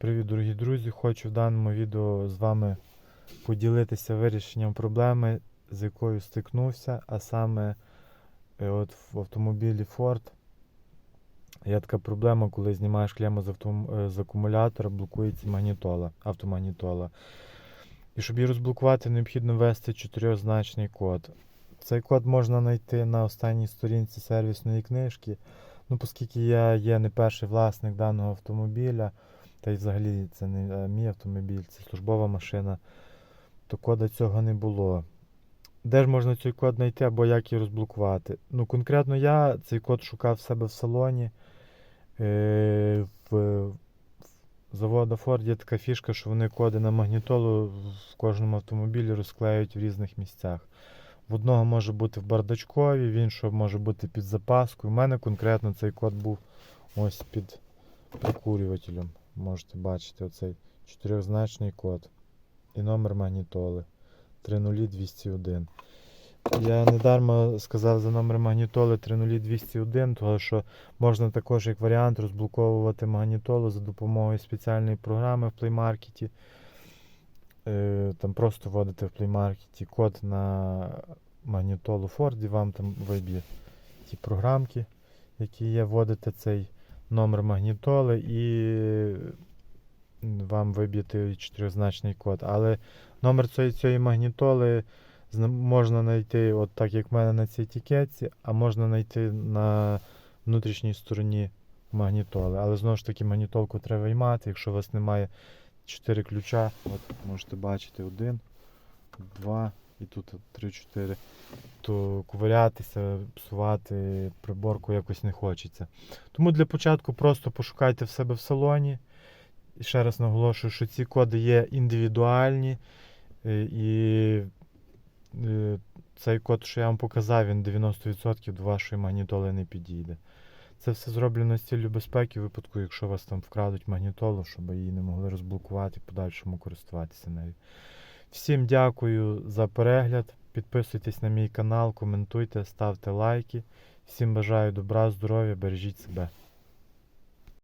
Привіт, дорогі друзі! Хочу в даному відео з вами поділитися вирішенням проблеми, з якою стикнувся, а саме е, от в автомобілі Ford є така проблема, коли знімаєш клему з, автом... е, з акумулятора, блокується магнітола, автомагнітола. І щоб її розблокувати, необхідно ввести чотирьохзначний код. Цей код можна знайти на останній сторінці сервісної книжки. Ну, оскільки я є не перший власник даного автомобіля, та й взагалі це не е, мій автомобіль, це службова машина, то кода цього не було. Де ж можна цей код знайти або як її розблокувати? Ну, конкретно я цей код шукав в себе в салоні. Е, в, в завода Ford є така фішка, що вони коди на магнітолу в кожному автомобілі розклеюють в різних місцях. В одного може бути в бардачкові, в іншого може бути під запаскою. У мене конкретно цей код був ось під прикурювателем. Можете бачити оцей чотирьохзначний код і номер магнітоли 30201. Я недарма сказав за номер магнітоли 30201, тому що можна також як варіант розблоковувати магнітолу за допомогою спеціальної програми в. Е, Там просто вводите в Play Market код на магнітолу Ford, і вам там виб'є ті програмки, які є, вводите цей номер магнітоли і вам виб'є той чотирьохзначний код. Але номер цієї, цієї магнітоли можна знайти, от так як в мене на цій етикетці, а можна знайти на внутрішній стороні магнітоли. Але знову ж таки магнітолку треба виймати, якщо у вас немає 4 ключа, от можете бачити один, два і тут 3-4, то ковирятися, псувати приборку якось не хочеться. Тому для початку просто пошукайте в себе в салоні. І ще раз наголошую, що ці коди є індивідуальні. е, І е, цей код, що я вам показав, він 90% до вашої магнітоли не підійде. Це все зроблено з ціллю безпеки, в випадку, якщо вас там вкрадуть магнітолу, щоб її не могли розблокувати і подальшому користуватися нею. Всім дякую за перегляд. Підписуйтесь на мій канал, коментуйте, ставте лайки. Всім бажаю добра, здоров'я, бережіть себе.